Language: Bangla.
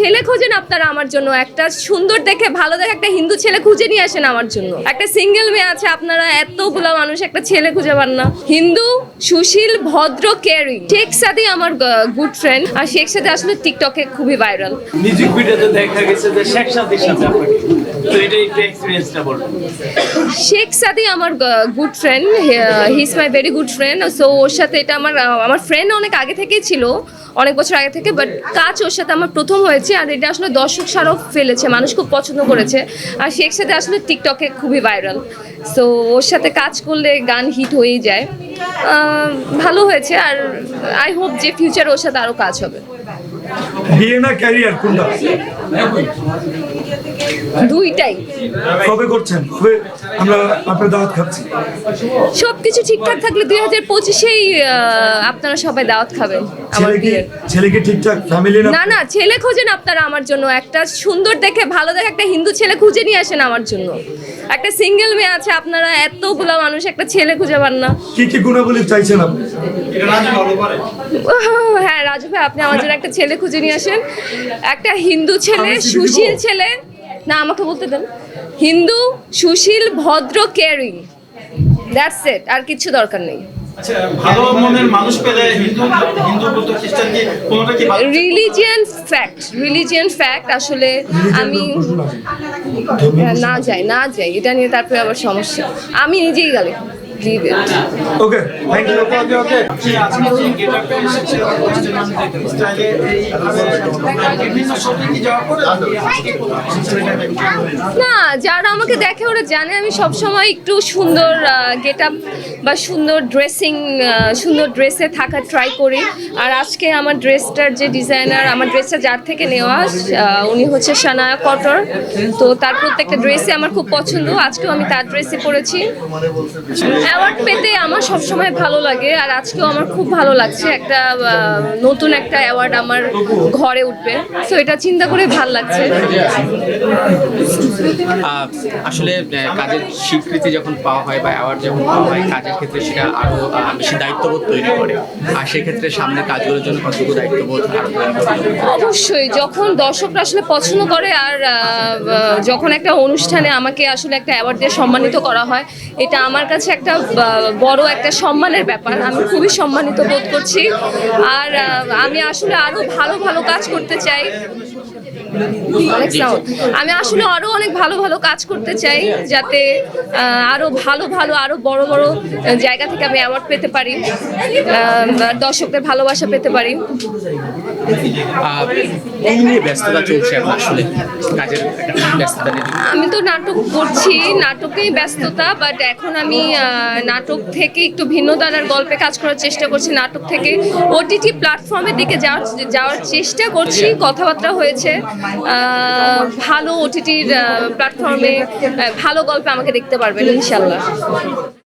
ছেলে খোঁজেন আপনারা আমার জন্য। একটা সুন্দর দেখে, ভালো দেখে একটা হিন্দু ছেলে খুঁজে নিয়ে আসেন আমার জন্য। একটা সিঙ্গেল মেয়ে আছে, আপনারা এতগুলো মানুষ একটা ছেলে খুঁজে পান না। হিন্দু, সুশীল, ভদ্র কেয়ারিং শেখ সাদি আমার গুড ফ্রেন্ড আর শেখ সাদি আসলে টিকটকে খুবই ভাইরাল মিউজিক ভিডিওতে দেখা গেছে যে শেখ সাদির সাথে আপনাকে। তো এটা একটু এক্সপিরিয়েন্সটা বলুন শেখ সাদি আমার good friend he is my very good friend so ওর সাথে এটা আমার আমার ফ্রেন্ড অনেক আগে থেকেই ছিল অনেক বছর আগে থেকে বাট কাজ ওর সাথে আমার প্রথম হয়েছে আর এটা আসলে দর্শক সারও ফেলেছে মানুষ খুব পছন্দ করেছে আর শেখ সাথে আসলে টিকটকে খুবই ভাইরাল সো ওর সাথে কাজ করলে গান হিট হয়েই যায় ভালো হয়েছে আর আই হোপ যে ফিউচার ওর সাথে আরও কাজ হবে। বিয়ে না ক্যারিয়ার কোনটা? দুইটাই। কবে করছেন? কবে আমরা আপনার দাওয়াত খাচ্ছি? সব কিছু ঠিকঠাক থাকলে দুই হাজার পঁচিশেই আপনারা সবাই দাওয়াত খাবেন আমার ঠিকঠাক ফ্যামিলি না না না ছেলে খোঁজেন আপনারা আমার জন্য। একটা সুন্দর দেখে ভালো দেখে একটা হিন্দু ছেলে খুঁজে নিয়ে আসেন আমার জন্য। একটা সিঙ্গেল মেয়ে আছে আপনারা এতগুলো মানুষ একটা ছেলে খুঁজে পান না। কি কি গুণাবলী চাইছেন আপনি? হ্যাঁ রাজু ভাই আপনি আমার জন্য একটা ছেলে খুঁজে নিয়ে আসেন। একটা হিন্দু ছেলে সুশীল ছেলে না আমাকে বলতে দেন। হিন্দু সুশীল ভদ্র কেয়ারিং দ্যাটস ইট আর কিছু দরকার নেই। আচ্ছা ভালো মনের মানুষ পেলে হিন্দু হিন্দু বৌদ্ধ খ্রিস্টান কি কোনোটা কি ভালো? রিলিজিয়ান ফ্যাক্ট রিলিজিয়ান ফ্যাক্ট আসলে আমি হ্যাঁ, না যাই না যাই এটা নিয়ে তারপরে আবার সমস্যা। আমি নিজেই গেলে Leave it. Okay thank you আপনি আজকে যে গেটআপে এসেছেন ওয়েস্টার্ন স্টাইলে এই বিভিন্ন শোতে কি যাওয়ার পরে আজকে প্রথম এসেছেন? না। যারা আমাকে দেখে ওরা জানে আমি সব সময় একটু সুন্দর গেট আপ বা সুন্দর ড্রেসিং সুন্দর ড্রেসে থাকা ট্রাই করি। আর আজকে আমার ড্রেসটার যে ডিজাইনার আমার ড্রেসটা যার থেকে নেওয়া উনি হচ্ছে সানায়া কটর। তো তার প্রত্যেকটা ড্রেসই আমার খুব পছন্দ। আজকেও আমি তার ড্রেসে পরেছি। অ্যাওয়ার্ড পেতে আমার সবসময় ভালো লাগে আর আজকেও আমার খুব ভালো লাগছে একটা নতুন একটা অ্যাওয়ার্ড আমার ঘরে উঠবে। সো এটা চিন্তা করে ভালো লাগছে। আসলে কাজের স্বীকৃতি যখন পাওয়া হয় বা অ্যাওয়ার্ড যখন পাওয়া হয় কাজের ক্ষেত্রে সেটা আরও আহ, বেশি দায়িত্ববোধ তৈরি করে। আর সেক্ষেত্রে সামনে কাজগুলোর জন্য কতটুকু দায়িত্ববোধ অবশ্যই যখন দর্শকরা আসলে পছন্দ করে আর যখন একটা অনুষ্ঠানে আমাকে আসলে একটা অ্যাওয়ার্ড দিয়ে সম্মানিত করা হয় এটা আমার কাছে একটা বড় একটা সম্মানের ব্যাপার। আমি খুবই সম্মানিত বোধ করছি। আর আমি আসলে আরও ভালো ভালো কাজ করতে চাই। আমি আসলে আরও অনেক ভালো ভালো কাজ করতে চাই যাতে আহ, আরও ভালো ভালো আরও বড় বড় জায়গা থেকে আমি অ্যাওয়ার্ড পেতে পারি দর্শকদের ভালোবাসা পেতে পারি। আহ, এই নিয়ে ব্যস্ততা চলছে আসলে? কাজের ব্যস্ততা আমি তো নাটক করছি নাটকেই ব্যস্ততা বাট এখন আমি নাটক থেকে একটু ভিন্ন ধারার গল্পে কাজ করার চেষ্টা করছি নাটক থেকে ওটিটি প্ল্যাটফর্মের দিকে যাওয়ার যাওয়ার চেষ্টা করছি কথাবার্তা হয়েছে ভালো ওটিটির প্ল্যাটফর্মে ভালো গল্পে আমাকে দেখতে পারবেন ইনশাল্লাহ